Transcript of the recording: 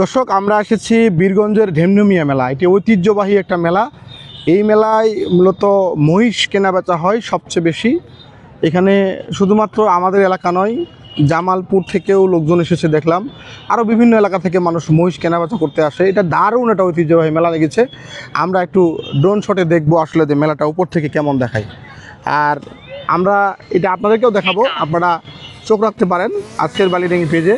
দর্শক, আমরা এসেছি বীরগঞ্জের ঢেমঢেমিয়া মেলা। এটি ঐতিহ্যবাহী একটা মেলা। এই মেলায় মূলত মহিষ কেনা বেচা হয় সবচেয়ে বেশি। এখানে শুধুমাত্র আমাদের এলাকা নয়, জামালপুর থেকেও লোকজন এসেছে দেখলাম। আরও বিভিন্ন এলাকা থেকে মানুষ মহিষ কেনাবেচা করতে আসে। এটা দারুণ একটা ঐতিহ্যবাহী মেলা লেগেছে। আমরা একটু ড্রোন শটে দেখব আসলে যে মেলাটা উপর থেকে কেমন দেখায়। আর আমরা এটা আপনাদেরকেও দেখাবো। আপনারা চোখ রাখতে পারেন আজকের বালিডাঙ্গি পেজে।